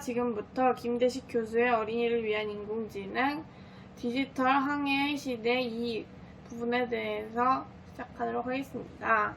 지금부터 김대식 교수의 어린이를 위한 인공지능 디지털 항해 시대 이 부분에 대해서 시작하도록 하겠습니다.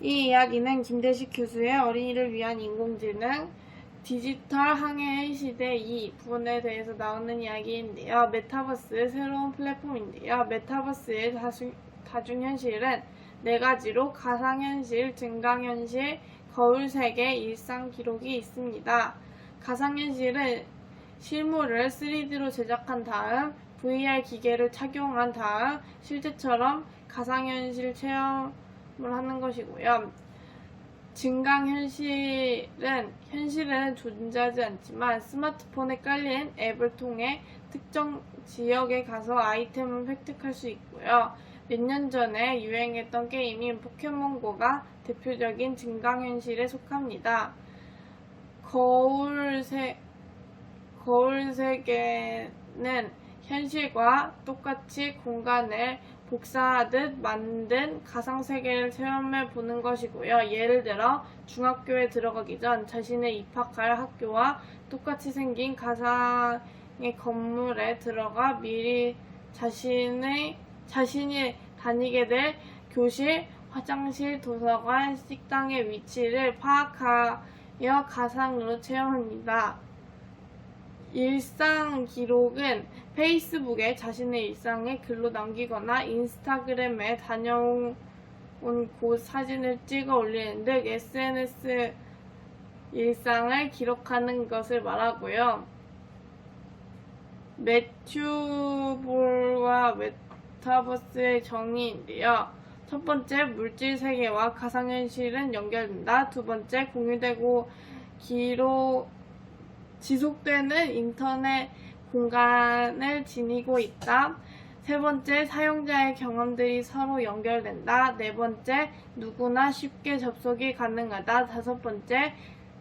이 이야기는 김대식 교수의 어린이를 위한 인공지능 디지털 항해 시대 2 부분에 대해서 나오는 이야기인데요. 메타버스의 새로운 플랫폼인데요. 메타버스의 다중, 다중현실은 네 가지로 가상현실, 증강현실, 거울세계, 일상 기록이 있습니다. 가상현실은 실물을 3D로 제작한 다음 VR 기계를 착용한 다음 실제처럼 가상현실 체험 을 하는 것이고요. 증강현실은 현실에는 존재하지 않지만 스마트폰에 깔린 앱을 통해 특정 지역에 가서 아이템을 획득할 수 있고요. 몇 년 전에 유행했던 게임인 포켓몬고가 대표적인 증강현실에 속합니다. 거울세, 거울세계는 현실과 똑같이 공간을 복사하듯 만든 가상세계를 체험해 보는 것이고요. 예를 들어 중학교에 들어가기 전 자신의 입학할 학교와 똑같이 생긴 가상의 건물에 들어가 미리 자신의 자신이 다니게 될 교실, 화장실, 도서관, 식당의 위치를 파악하여 가상으로 체험합니다. 일상 기록은 페이스북에 자신의 일상을 글로 남기거나 인스타그램에 다녀온 곳 사진을 찍어 올리는 등 SNS 일상을 기록하는 것을 말하고요. 매튜볼과 메타버스의 정의인데요. 첫 번째, 물질 세계와 가상현실은 연결된다. 두 번째, 공유되고 기록 지속되는 인터넷 공간을 지니고 있다. 세 번째, 사용자의 경험들이 서로 연결된다. 네 번째, 누구나 쉽게 접속이 가능하다. 다섯 번째,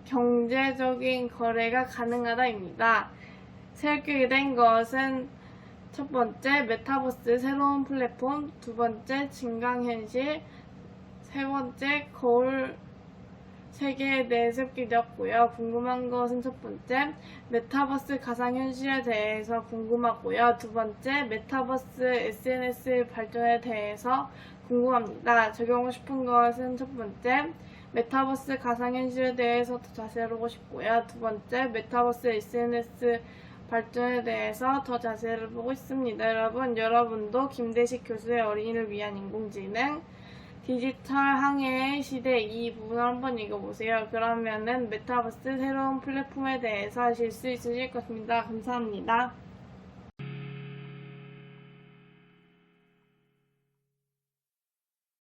경제적인 거래가 가능하다입니다. 새롭게 된 것은 첫 번째, 메타버스 새로운 플랫폼. 두 번째, 증강현실. 세 번째, 거울 세계에 대해 새롭게 되었고요. 궁금한 것은 첫 번째, 메타버스 가상현실에 대해서 궁금하고요. 두 번째, 메타버스 SNS 발전에 대해서 궁금합니다. 적용하고 싶은 것은 첫 번째, 메타버스 가상현실에 대해서 더 자세히 알고 싶고요. 두 번째, 메타버스 SNS 발전에 대해서 더 자세히 보고 있습니다. 여러분, 여러분도 김대식 교수의 어린이를 위한 인공지능 디지털 항해 시대 이 부분을 한번 읽어보세요. 그러면은 메타버스 새로운 플랫폼에 대해서 아실 수 있으실 것입니다. 감사합니다.